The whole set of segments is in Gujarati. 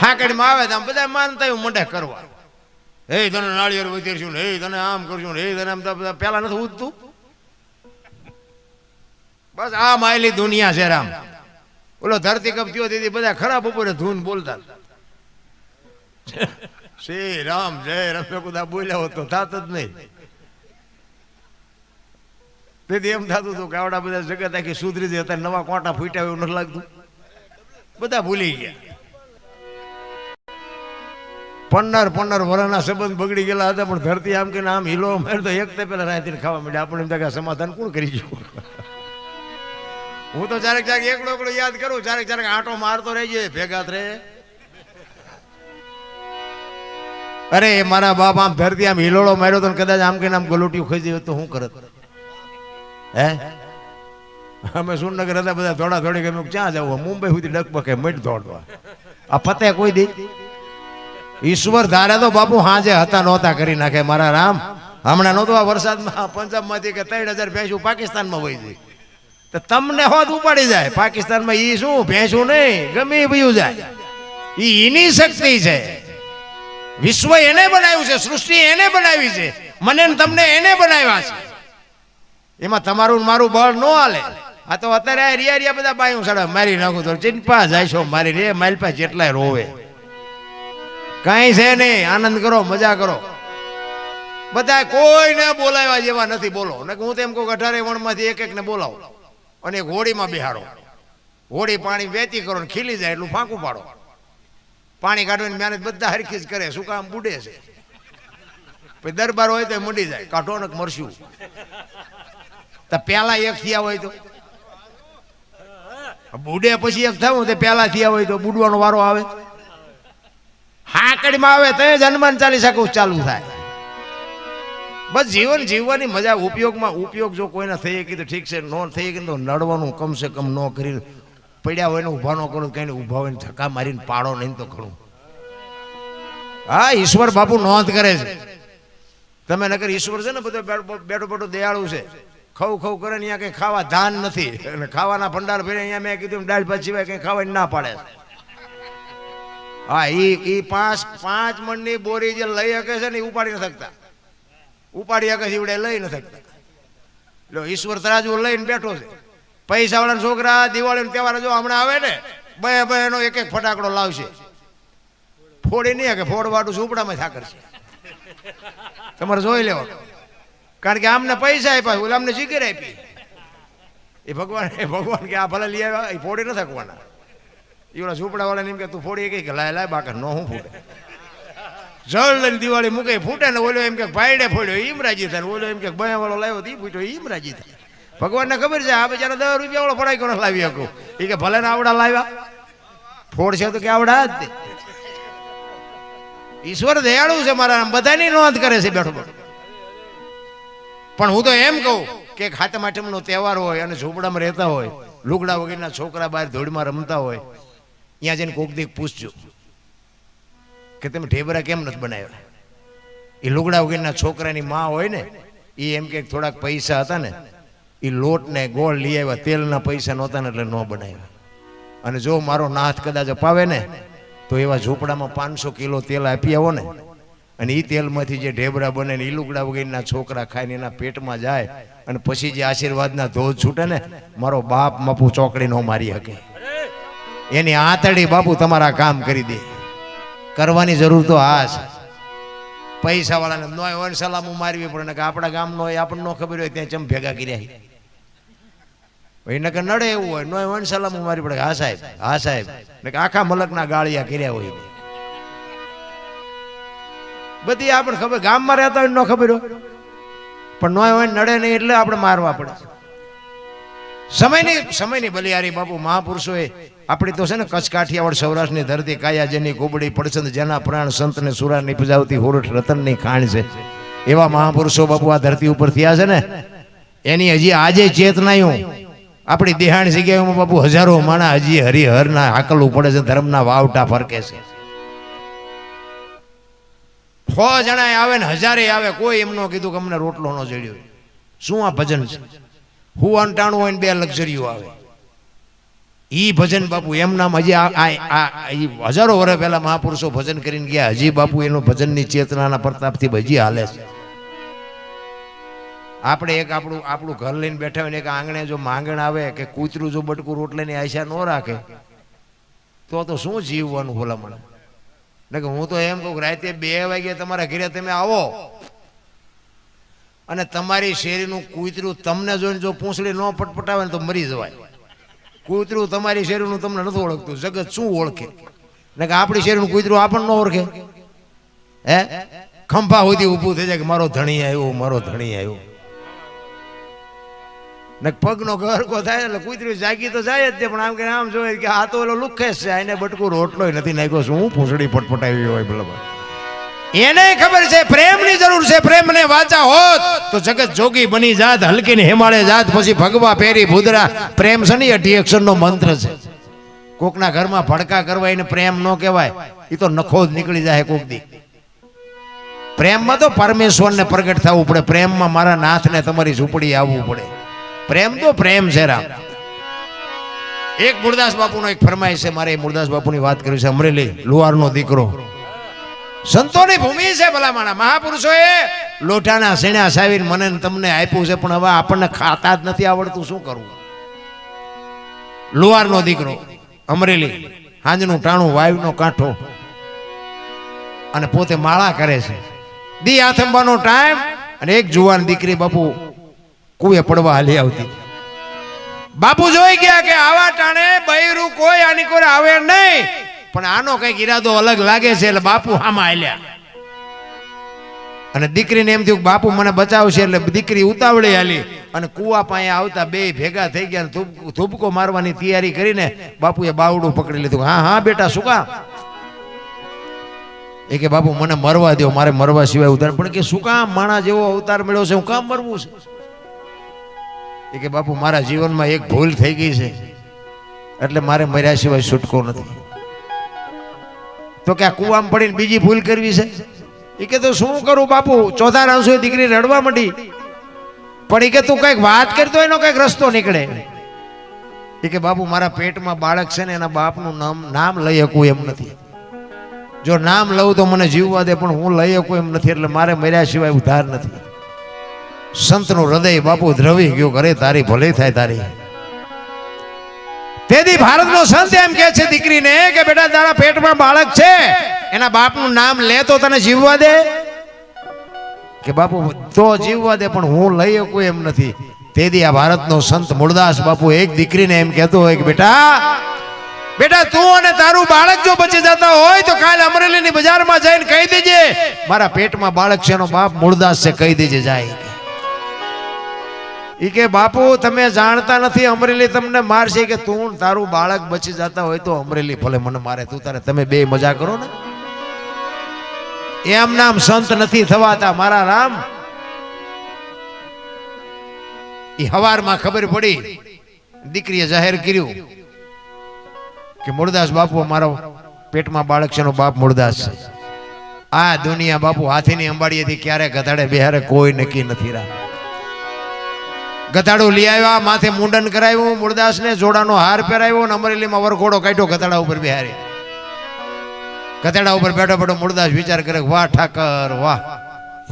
હાકડીમાં આવે તો બધા માનતા એવું મોઢે કરવા. હે, તને નાળિયેર વધીરશું હે, તને આમ કરશું હે, તને આમ બધા પેલા નથી ઉઠતું બસ આ માયલી દુનિયા છે રામ. ઓલો ધરતી કપ થયો તેથી બધા ખરાબ ઉપર ધૂન બોલતા. શ્રી રામ, જય રમે. કુદા બોલ્યા હોત તો થાત જ નહીં. તેથી એમ થતું હતું કે આવડા બધા જગત આખી સુધરી જાય, અત્યારે નવા કોટા ફૂટ્યા એવું નથી લાગતું. બધા ભૂલી ગયા. પન્નાર પન્નાર વરાના સંબંધ બગડી ગયેલા હતા, પણ ધરતી આમ કે આમ હિલો મેળ તો એક તે પેલા રાતે ખાવા માંડ્યા આપણે એમ થાય સમાધાન કોણ કરી જવું હું તો ચારેક ચારેક એકડો એકડો યાદ કરું ચારેક ચારેક આંટો મારતો રહેજે, ભેગા રે અરે, મારા બાપ આમ ધરતી આમ હિલોળો માર્યો તો કદાચ આમ કે આમ ગલોટિયું ખાઈ જાય તો શું કરત? હે? અમે સુરનગર હતા, બધા થોડા થોડી ગમે, ક્યાં જવું મુંબઈ સુધી ડકબકે મટ દોડવા આ ફતે કોઈ દી? ઈશ્વર ધારે તો બાપુ હાજે હતા, નહોતા કરી નાખે મારા રામ. હમણાં નહોતું આ વરસાદમાં પંજાબમાંથી કે ત્રણ હજાર ભેંસું પાકિસ્તાનમાં વહી ગઈ. તો તમને હોત ઉપાડી જાય. પાકિસ્તાનમાં ઈ શું, ભેંસું નહીં, ગમે ભયું જાય. ઈ એની શક્તિ છે. વિશ્વ એને બનાવ્યું છે, સૃષ્ટિ એને બનાવી છે. મને તમને એને બનાવ્યા છે. એમાં તમારું મારું બળ ન હાલે. આ તો અત્યારે રિયા રિયા બધા બાયું સડે મારી નાખું તો ચિંપા જાય છો, મારી રે, મારી પાસે જેટલાય રોવે. કાંઈ છે નહીં. આનંદ કરો, મજા કરો. બધા કોઈને બોલાવ્યા જેવા નથી. બોલો. ને હું તેમ કહું અઢારે વણમાંથી એક એકને બોલાવો અને એક હોડીમાં બેહાડો. હોડી પાણી વેચી કરો ને ખીલી જાય એટલું ફાંકું પાડો પાણી કાઢવાની મહેનત બધા હરખી જ કરે. શું કામ બુડે છે? પછી દરબાર હોય તો મૂડી જાય. કાઢો ને મરશું. તો પહેલા એક થયા હોય તો? બુડે પછી એક થયું તે પહેલા થયા હોય તો બુડવાનો વારો આવે? હાકડીમાં આવે તો જ હનુમાન ચાલીસા કહું ચાલુ થાય. બસ જીવન જીવવાની મજા, ઉપયોગમાં ઉપયોગ જો કોઈને થઈ ગઈ તો ઠીક છે, ન થઈ ગઈ તો નડવાનું કમસે કમ ન કરી પડ્યા હોય ને ઊભા ન કરો કઈ ઊભા હોય ને ધક્કા મારીને પાડો નહીં તો ખડું હા, ઈશ્વર બાપુ નોંધ કરે છે. તમે નકર ઈશ્વર છે ને બધો બેઠો બેઠો દયાળુ છે. ખવ ખવ કરે ને અહીંયા કંઈ ખાવા ધાન નથી. અને ખાવાના ભંડાર ફેરે અહીંયા મેં કીધું દાળ ભાત સિવાય કંઈ ખાવાની ના પાડે. હા એ એ પાંચ પાંચ મણની બોરી જે લઈ શકે છે ને એ ઉપાડી ન શકતા. ઉપાડી શકે છે લઈ ન શકતા. લો, ઈશ્વર તરાજુ લઈને બેઠો છે. પૈસા વાળા છોકરા દિવાળી તહેવાર જો હમણાં આવે ને, બે બે એનો એક એક ફટાકડો લાવશે. ફોડી નહીં કે ફોડવાડું ઝૂંપડામાં સાકર છે. તમારે જોઈ લેવા કારણ કે આમને પૈસા આપ્યા ઓલા અમને સિગર આપી. એ ભગવાન એ ભગવાન કે આ ભલે લઈ આવ્યા, એ ફોડી ન થકવાના એ ઓલા ઝૂંપડા વાળાને એમ કે, તું ફોડી કઈ કે લાય લાય બાકા ન હું ફૂટે જળ લઈને દિવાળી મૂકે, ફૂટે ને ઓલો એમ કે, ભાઈડે ફોડ્યો એમ રાજી થાય. ઓલો એમ કે બયા વાળો લાવ્યો ઈ ફૂટ્યો ઈમરાજી થાય. ભગવાનને ખબર છે, આ બિચારા દસ રૂપિયા વાળો ફડાઈ કોને લાવી શકું? એ કે, ભલે ને આવડા લાવ્યા. ફોડ છે તો કે આવડા જ ઈશ્વર દયાળુ છે મારા બધાની નોંધ કરે છે બેઠો બેઠો. પણ હું તો એમ કહું કે ખાતમ આઠમનો તહેવાર હોય અને ઝૂંપડામાં રહેતા હોય, લુગડા વગેરેના છોકરા બહાર ધોળમાં રમતા હોય ત્યાં જઈને કોક દીક પૂછજો કે તમે ઢેબરા કેમ નથી બનાવ્યા? એ લુગડા વગેરેના છોકરાની માં હોય ને એ એમ કે થોડાક પૈસા હતા ને એ લોટ ને ગોળ લઈ આવ્યા, તેલના પૈસા નહોતા ને એટલે ન બનાવ્યા. અને જો મારો નાથ કદાચ અપાવે ને, તો એવા ઝૂંપડામાં પાંચસો કિલો તેલ આપી આવો ને, અને એ તેલમાંથી જે ઢેબરા બને ને એ લુગડા વગેરેના છોકરા ખાઈને એના પેટમાં જાય, અને પછી જે આશીર્વાદના ધોધ છૂટે ને, મારો બાપ મપુ ચોકડી ન મારી શકે. એની આંતળી બાપુ તમારા કામ કરી દે. કરવાની જરૂર તો આ છે. પૈસા વાળાને નોય હોય સલામું મારવી પડે કે આપણા ગામનો હોય, આપણને ન ખબર હોય ત્યાં ચમ ભેગા કર્યા ભાઈ, નકર નડે એવું હોય નોય હોય સલામું મારવી પડે. હા સાહેબ હા સાહેબ. કે આખા મલકના ગાળિયા કર્યા હોય. બધી આપણને ખબર, ગામમાં રહેતા હોય ને ખબર હોય. પણ નોય હોય નડે નહીં એટલે આપણે મારવા પડે. સમયની સમયની બલિયારી બાપુ મહાપુરુષોએ આપણી તો છે ને કચ્છ કાઠિયાવાડ સૌરાષ્ટ્રની ધરતી કાયા જેની કુબડી પડસંદ જેના પ્રાણ સંતને સુરાની પજાવતી હોરઠ રતનની ખાણ છે. એવા મહાપુરુષો બાપુ આ ધરતી ઉપર થયા છે ને, એની હજી આજે ચેતનાયું. આપણી દેહાણ જગ્યાઓમાં બાપુ હજારો માણા હજી હરિહરના હાકલવું પડે છે, ધર્મના વાવટા ફરકે છે. સો જણા આવે ને હજારે આવે, કોઈ એમનો કીધું કે અમને રોટલો ન જડ્યો. શું આ ભજન છે? હું અંટાણું હોય ને બે લક્ઝરીઓ આવે. ઈ ભજન બાપુ, એમ નામ હજી હજારો વર્ષ પહેલા મહાપુરુષો ભજન કરીને ગયા. હજી બાપુ એનું ભજનની ચેતનાના પ્રતાપથી હજી હાલે છે. આપણે એક આપણું આપણું ઘર લઈને બેઠા હોય ને એક આંગણે જો માંગણ આવે કે કૂતરું જો બટકું રોટલીની આશા ન રાખે, તો તો શું જીવવાનું ભલામણ ને કે હું તો એમ કહું રાતે બે વાગે તમારા ઘરે તમે આવો. અને તમારી શેરીનું કૂતરું તમને જોઈને જો પૂંછડી ન પટપટાવે ને તો મરી જવાય. કૂતરું તમારી શેરનું તમને નથી ઓળખતું. જગત શું ઓળખે? ને કે આપણી શેરનું કૂતરું આપણને ન ઓળખે? હે? ખંભા સુધી ઊભું થઈ જાય કે મારો ધણી આવ્યો, મારો ધણી આવ્યો. ને પગનો ગરકો થાય એટલે કૂતરું જાગી તો જાય જ તે, પણ આમ કે આમ જોઈએ કે આ તો ઓલો લુખેશ છે એને બટકું રોટલો નથી નાખ્યો. શું પૂંછડી પટપટાવી હોય બરાબર એને ખબર છે, પ્રેમની જરૂર છે, પ્રેમને વાચા હોત તો જગત જોગી બની જાત હલકી ને હિમાલય જાત, પછી ભગવા પેરી ભૂદરા. પ્રેમ છે ને અઢી અક્ષર નો મંત્ર છે. કોકના ઘરમાં ભડકા કરવા એને પ્રેમ ન કહેવાય. એ તો નખો જ નીકળી જાય કોક દી. પ્રેમમાં તો પરમેશ્વરને પ્રગટ થવું પડે. પ્રેમમાં મારા નાથને તમારી ઝૂંપડી આવવું પડે. પ્રેમ તો પ્રેમ છે, રામ. એક મુરદાસ બાપુનો એક ફરમાય છે, મારે મુરદાસ બાપુની વાત કરી છે. અમરેલી લુહારનો દીકરો. સંતોની ભૂમિ છે ભલામાણા. મહાપુરુષોએ લોઢાના સેણા સાવીને મને તમને આપ્યું છે, પણ હવે આપણને ખાતા જ નથી આવડતું, શું કરવું? લુવારનો દીકરો, અમરેલી, હાંજનું ટાણું વાયુનો કાંઠો, અને પોતે માળા કરે છે. દી આથંબાનો ટાઈમ, અને એક જુવાન દીકરી બાપુ કુએ પડવા હાલી આવતી. બાપુ જોઈ ગયા કે આવા ટાણે બૈરું કોઈ આની કોઈ આવે નહીં. પણ આનો કંઈક ઈરાદો અલગ લાગે છે એટલે બાપુ હામાં હાલ્યા. અને દીકરીને એમ થયું કે બાપુ મને બચાવશે એટલે દીકરી ઉતાવળી હાલી. અને કુવા પાસે આવતા બે ભેગા થઈ ગયા થૂપકો મારવાની તૈયારી કરીને બાપુએ બાવડું પકડી લીધું. હા હા બેટા શું કામ? એ કે બાપુ મને મરવા દો મારે મરવા સિવાય ઉતાર પણ કે શું કામ? માણા જેવો અવતાર મળ્યો છે હું કામ મરવું છે? એ કે બાપુ મારા જીવનમાં એક ભૂલ થઈ ગઈ છે. એટલે મારે મર્યા સિવાય છૂટકો નથી. તો કે આ કુવામાં પડીને બીજી ભૂલ કરવી છે? એ કે તો શું કરું બાપુ? ચોથા રાંસુ દીકરી રડવા માંડી. પણ એ કે તું કંઈક વાત કરતો એનો કંઈક રસ્તો નીકળે. એ કે બાપુ, મારા પેટમાં બાળક છે ને એના બાપનું નામ નામ લઈ શકું એમ નથી. જો નામ લઉં તો મને જીવવા દે, પણ હું લઈ શકું એમ નથી, એટલે મારે મર્યા સિવાય ઉધાર નથી. સંતનું હૃદય બાપુ દ્રવી ગયું, ઘરે તારી ભલે થાય તારી. તેથી ભારતનો સંત એમ કહે છે, દીકરીને કે બેટા, તારા પેટમાં બાળક છે, એના બાપનું નામ લે તો તને જીવવા દે. કે બાપુ, તો જીવવા દે, પણ હું લઈ શકું એમ નથી. તેથી આ ભારતનો સંત મૂળદાસ બાપુ એક દીકરીને એમ કહેતો હોય કે, બેટા બેટા, તું અને તારું બાળક જો બચી જતા હોય તો કાલે અમરેલીની બજારમાં જઈને કહી દેજે. મારા પેટમાં બાળક છે, એનો બાપ મૂળદાસ છે, કહી દેજે જાય. ઈ કે, બાપુ, તમે જાણતા નથી અમરેલી તમને મારશે. કે, તું, તારું બાળક બચી જતા હોય તો અમરેલી ભલે મને મારે. તું તારે, તમે બે મજા કરો ને. એમ નામ સંત નથી થવાતા, મારા રામ. એ હવારમાં ખબર પડી, દીકરીએ જાહેર કર્યું કે, મુરદાસ બાપુ મારો પેટમાં બાળક છે બાપ મુરદાસ છે. આ દુનિયા બાપુ હાથીની અંબાડીએથી ક્યારે ગધાડે, બિહારે કોઈ નક્કી નથી રામ ગધાડું લઈ આવ્યા, માથે મુંડન કરાવ્યું મૂળદાસને જોડાનો હાર પહેરાવ્યો અને અમરેલીમાં વરઘોડો કાઢ્યો ગધાડા ઉપર બિહારી. ગધાડા ઉપર બેઠો બેઠો મૂળદાસ વિચાર કરે વાહ ઠાકર, વાહ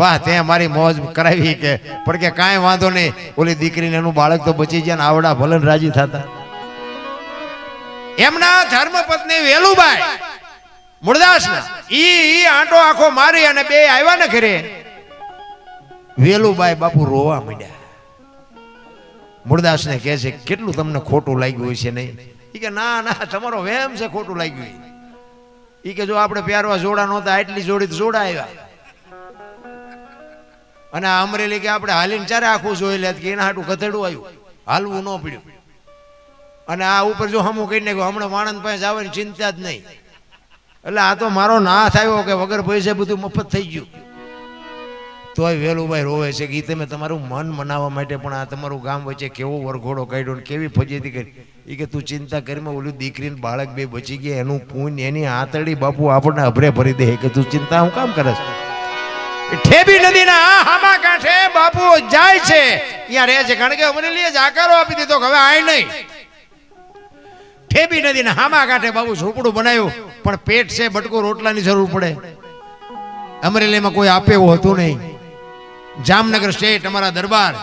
વાહ, તે મારી મોજ કરાવી કે. પણ કે કાંઈ વાંધો નહીં, ઓલી દીકરીને એનું બાળક તો બચી જાય ને આવડા ભલન રાજી થતા. એમના ધર્મપત્ની વેલુબાઈ મૂળદાસના ઈ ઈ આંટો આખો મારી અને બે આવ્યા ને ઘરે. વેલુબાઈ બાપુ રોવા માંડ્યા. મૂળદાસને કહે છે, કેટલું તમને ખોટું લાગ્યું છે નહીં? એ કે, ના ના, તમારો વહેમ છે ખોટું લાગ્યું એ કે, જો આપણે પહેરવા જોડા નહોતા, આટલી જોડી તો જોડા આવ્યા. અને આ અમરેલી કે આપણે હાલીને ચારે આખું જોઈ લે, કે એના હાટું ગધેડું આવ્યું. હાલવું ન પડ્યું. અને આ ઉપર જો હમું કહી નાખ્યું, હમણાં માણસ પાસે જવાની ચિંતા જ નહીં. એટલે આ તો મારો નાથ આવ્યો કે વગર પૈસે બધું મફત થઈ ગયું. તોય વેલુભાઈ રોવે છે કે ઈ તમે તમારું મન મનાવવા માટે પણ આ તમારું ગામ વચ્ચે કેવો વરઘોડો કાઢ્યો ને કેવી ફજેતી કરી. એ કે તું ચિંતા કરીમાં ઓલું દીકરીને બાળક બે બચી ગયા, એનું પૂન, એની આતરડી બાપુ આપણને અભરે ભરી દે. કે તું ચિંતા હું કામ કરે ઠેબી નદીના આ હામા કાંઠે બાપુ જાય છે. ત્યાં રહે છે કારણ કે અમરેલીએ જાકારો આપી દીધો હવે આય નહીં. ઠેબી નદીના હામા કાંઠે બાપુ ઝૂંપડું બનાવ્યું, પણ પેટ છે, બટકો રોટલાની જરૂર પડે. અમરેલીમાં કોઈ આપે એવું હતું નહીં. જામનગર સ્ટેટ અમારા દરબાર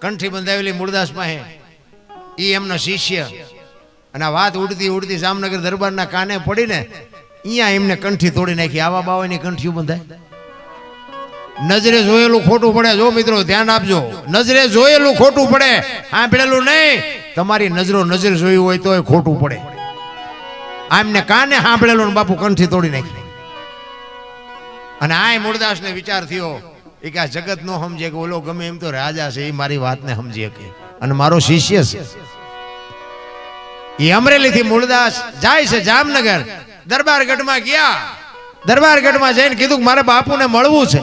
કંઠી બંધાવેલી મૂળદાસમાં હે એ એમનો શિષ્ય. અને વાત ઉડતી ઉડતી જામનગર દરબારના કાને પડીને અહીંયા એમને કંઠી તોડી નાખી. આવા બાવાની કંઠીઓ બંધાય. નજરે જોયેલું ખોટું પડે. જો મિત્રો, ધ્યાન આપજો. નજરે જોયેલું ખોટું પડે. સાંભળેલું નહીં. તમારી નજરો નજર જોયું હોય તોય ખોટું પડે. આમને કાને સાંભળેલું બાપુ કંઠી તોડી નાખી. અને આ મૂળદાસને વિચાર થયો. એ કે આ જગત નો સમજે કે ઓલો ગમે એમ તો રાજા છે, એ મારી વાતને સમજી શકે. અને મારો શિષ્ય છે. એ અમરેલીથી મૂળદાસ જાય છે જામનગર. દરબારગઢમાં ગયા. દરબારગઢમાં જઈને કીધું કે મારે બાપુને મળવું છે.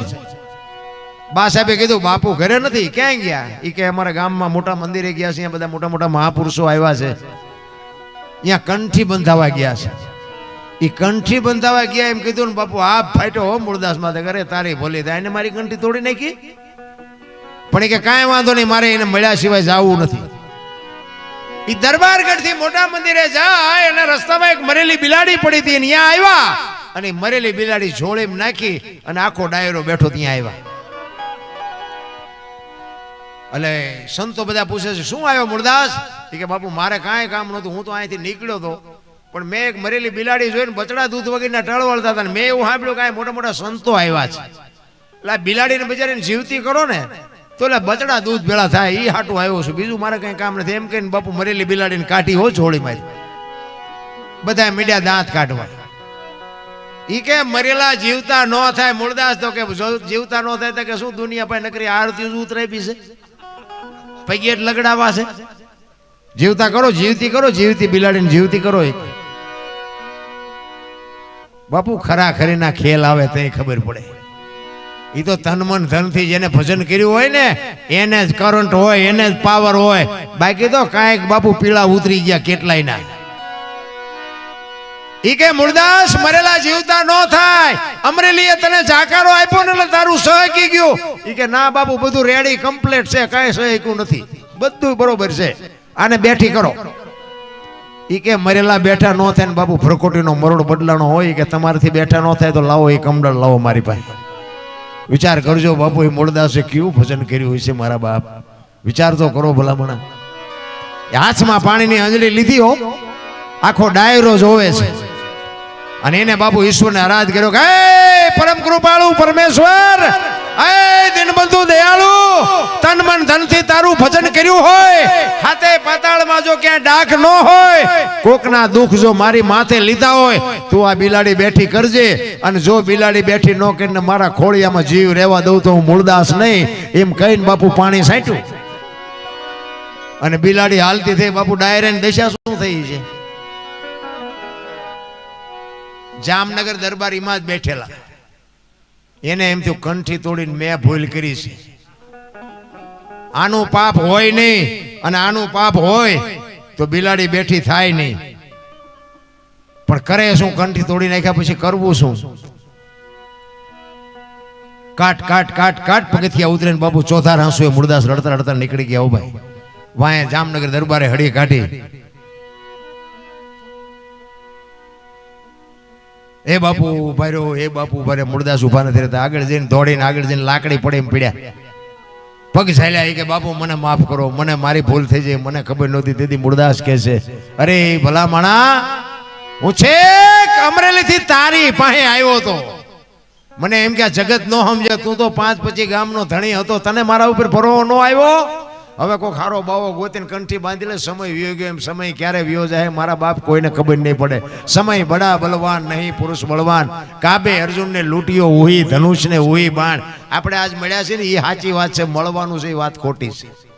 બા સાહેબે કીધું, બાપુ ઘરે નથી, ક્યાં ગયા? એ કે, અમારા ગામમાં મોટા મંદિરે ગયા છે બધા મોટા મોટા મહાપુરુષો આવ્યા છે. અહીંયા કંઠી બંધાવા ગયા છે. એ કંઠી બંધાવા ગયા એમ કીધું ને બાપુ, આ ફાટ્યો હો મૂળદાસ માથે કરે તારી ભોલી થાય, એને મારી કંઠી તોડી નાખી? પણ એ કે, કાંઈ વાંધો નહીં, મારે એને મળ્યા સિવાય જવું નથી. એ દરબારગઢથી મોટા મંદિરે જાય અને રસ્તામાં એક મરેલી બિલાડી પડી હતી ત્યાં આવ્યા અને મરેલી બિલાડી જોડેમ નાખી અને આખો ડાયરો બેઠો ત્યાં આવ્યા એટલે સંતો બધા પૂછે છે, શું આવ્યો મૂળદાસ? કે, બાપુ, મારે કાંઈ કામ નહોતું, હું તો અહીંથી નીકળ્યો હતો પણ મેં એક મરેલી બિલાડી જોઈને બચડા દૂધ વગરના ટળવળતા હતા મેં એવું સાંભળ્યું કે આ મોટા મોટા સંતો આવ્યા છે. એટલે બિલાડીને બિચારીને જીવતી કરો ને, તો એટલે બચડા દૂધ ભેળા થાય એ હાટું આવ્યો છું. બીજું મારે કંઈ કામ નથી. એમ કહીને બાપુ મરેલી બિલાડીને કાઢી હો છોડી મારી. બધા મીડિયા દાંત કાઢવા. એ કે મરેલા જીવતા ન થાય, મૂળદાસ તો કે જીવતા ન થાય તો કે શું દુનિયા પાસે નકરી આરતી ઉતરાવી છે? પૈકી લગડાવા છે? જીવતા કરો, જીવતી કરો, જીવતી બિલાડીને જીવતી કરો એક. બાપુ, ખરા ખરીના ખેલ આવે તે ખબર પડે. એ તો તન મન ધનથી જેને ભજન કર્યું હોય ને, એને જ કરંટ હોય, એને જ પાવર હોય. બાકી તો કાંઈક બાપુ પીળા ઉતરી ગયા કેટલાય ના ઈ કે મૂળદાસ મરેલા જીવતા ન થાય. અમરેલીએ તને જાકારો આપ્યો ને તારું સહકી ગયું. ઈ કે ના બાપુ, બધું રેડી કમ્પ્લીટ છે, કાંઈ સહક્યું નથી. બધું બરોબર છે. આને બેઠી કરો. ઈ કે મરેલા બેઠા ન થાય ને બાપુ ભ્રકોટીનો મરોડ બદલાનો હોય કે તમારાથી બેઠા ન થાય તો લાવો એ કમડળ, લાવો મારી પાસે. વિચાર કરજો બાપુ, એ મૂળદાસે કેવું ભજન કર્યું છે મારા બાપ. વિચાર તો કરો ભલામણા. એ હાથમાં પાણીની અંજળી લીધી હો. આખો ડાયરો જોવે છે. અને એને બાપુ ઈશ્વરને આરાધ કર્યો કે પરમ કૃપાળુ પરમેશ્વર મૂળદાસ નહીં, એમ કહીને બાપુ પાણી સાંટ્યું અને બિલાડી હાલતી થઈ, બાપુ ડાયરેન દશા શું થઈ છે? જામનગર દરબારીમાં જ બેઠેલા. એને એમ થયું, કંઠી તોડીને મેં ભૂલ કરી છે. આનું પાપ હોય નહીં અને આનું પાપ હોય તો બિલાડી બેઠી થાય નહીં. પણ કરે શું? કંઠી તોડી નાખ્યા પછી કરવું શું? કાટ કાટ કાટ કાટ, પગથિયા ઉતરે બાબુ ચોથા હાંસુ એ મુરદાસ રડતા રડતા નીકળી ગયા ભાઈ, વાંહે જામનગર દરબારે હળી કાઢી. એ બાપુ ઊભા રહ્યો, એ બાપુ ઊભા મૂળદાસ ઊભા નથી રહેતા. આગળ જઈને દોડીને, આગળ જઈને લાકડી પડે એમ પીડ્યા. પગ ચાલ્યા એ કે, બાપુ, મને માફ કરો. મને મારી ભૂલ થઈ જાય મને ખબર નહોતી. તેથી મુરદાસ કહે છે, અરે, ભલા માણા, હું છેક અમરેલીથી તારી પાસે આવ્યો હતો. મને એમ કે જગત નો સમજે. તું તો પાંચ પછી ગામનો ધણી હતો. તને મારા ઉપર ભરવો ન આવ્યો? હવે કોઈ ખારો બાવો ગોતીને કંઠી બાંધી લે સમય વ્યો ગયો એમ, સમય ક્યારે વ્યો જાય મારા બાપ કોઈને ખબર નહીં પડે. સમય બડા બલવાન, નહીં પુરુષ બળવાન. કાબે અર્જુનને લૂંટ્યો ઉહી ધનુષને ઉહી બાણ. આપણે આજ મળ્યા છે ને એ સાચી વાત છે, મળવાનું છે એ વાત ખોટી છે.